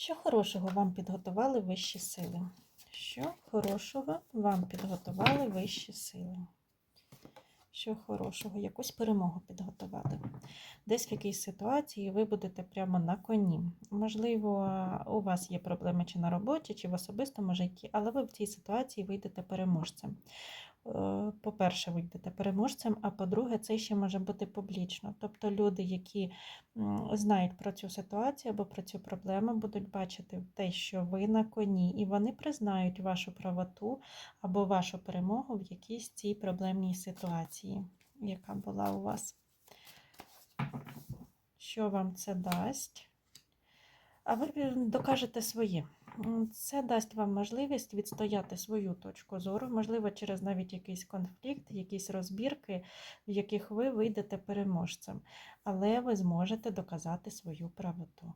Що хорошого вам підготували вищі сили? Що хорошого вам підготували вищі сили? Що хорошого, якусь перемогу підготували. Десь в якійсь ситуації ви будете прямо на коні. Можливо, у вас є проблеми чи на роботі, чи в особистому житті, але ви в цій ситуації вийдете переможцем. Е, По-перше, вийдете переможцем, а по-друге, це ще може бути публічно. Тобто люди, які знають про цю ситуацію або про цю проблему, будуть бачити те, що ви на коні, і вони признають вашу правоту або вашу перемогу в якійсь цій проблемній ситуації, яка була у вас. Що вам це дасть? А ви докажете своє. Це дасть вам можливість відстояти свою точку зору, можливо, через навіть якийсь конфлікт, якісь розбірки, в яких ви вийдете переможцем, але ви зможете доказати свою правоту.